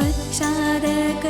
वक्षादक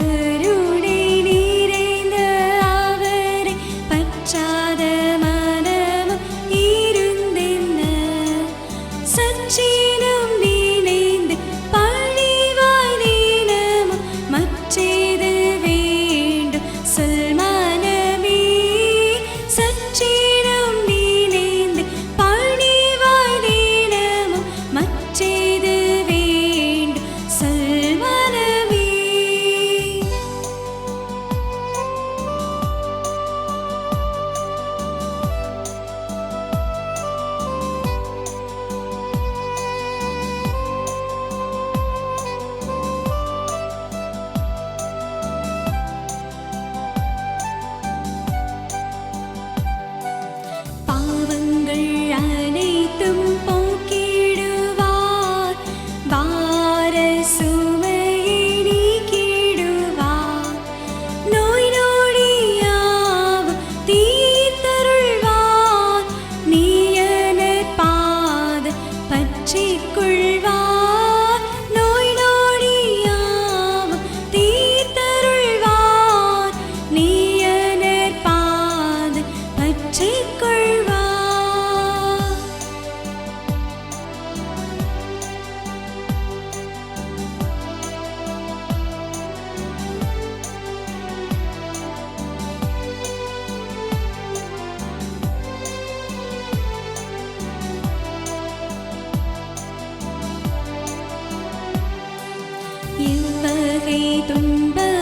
எவ்வகை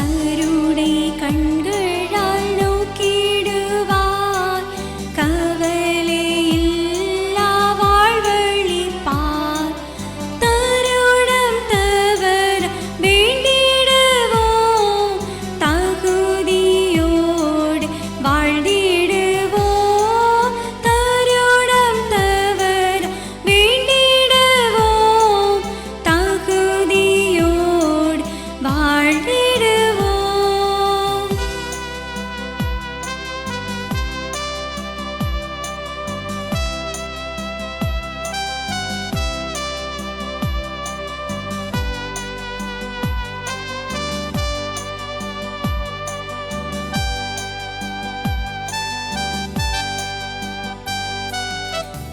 കരുടെ കൺകൾ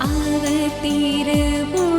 அவர் திருவுளம்